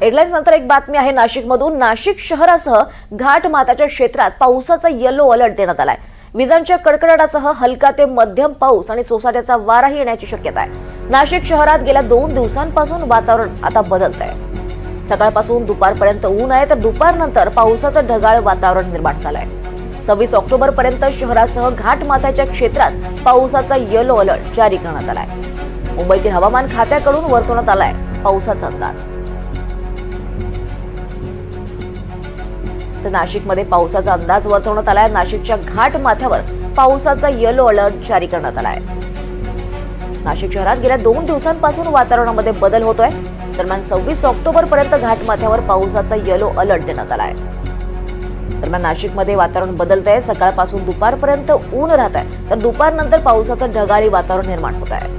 Headlines नंतर एक बातमी आहे. नाशिकमधून नाशिक शहरासह घाट माताच्या क्षेत्रात पावसाचा येलो अलर्ट देण्यात आलाय. विजांच्या कडकडाटासह हलका ते मध्यम पाऊस आणि सोसाट्याचा वाराही येण्याची शक्यता आहे. नाशिक शहरात गेल्या दोन दिवसांपासून वातावरण आता बदलत आहे सकाळपासून दुपारपर्यंत ऊन आहे तर दुपारनंतर पावसाचं ढगाळ वातावरण निर्माण झालंय. सव्वीस ऑक्टोबर पर्यंत शहरासह घाट माथ्याच्या क्षेत्रात पावसाचा येलो अलर्ट जारी करण्यात आलाय. मुंबईतील हवामान खात्याकडून वर्तवण्यात आलाय पावसाचा अंदाज. तर नाशिकमध्ये पावसाचा अंदाज वर्तवण्यात आलाय. नाशिकच्या घाट माथ्यावर पावसाचा येलो अलर्ट जारी करण्यात आलाय. नाशिक शहरात गेल्या दोन दिवसांपासून वातावरणामध्ये बदल होतोय. दरम्यान सव्वीस ऑक्टोबर पर्यंत घाटमाथ्यावर पावसाचा येलो अलर्ट देण्यात आलाय. दरम्यान नाशिकमध्ये वातावरण बदलत आहे सकाळपासून दुपारपर्यंत ऊन राहत आहे तर दुपारनंतर पावसाचं ढगाळी वातावरण निर्माण होत आहे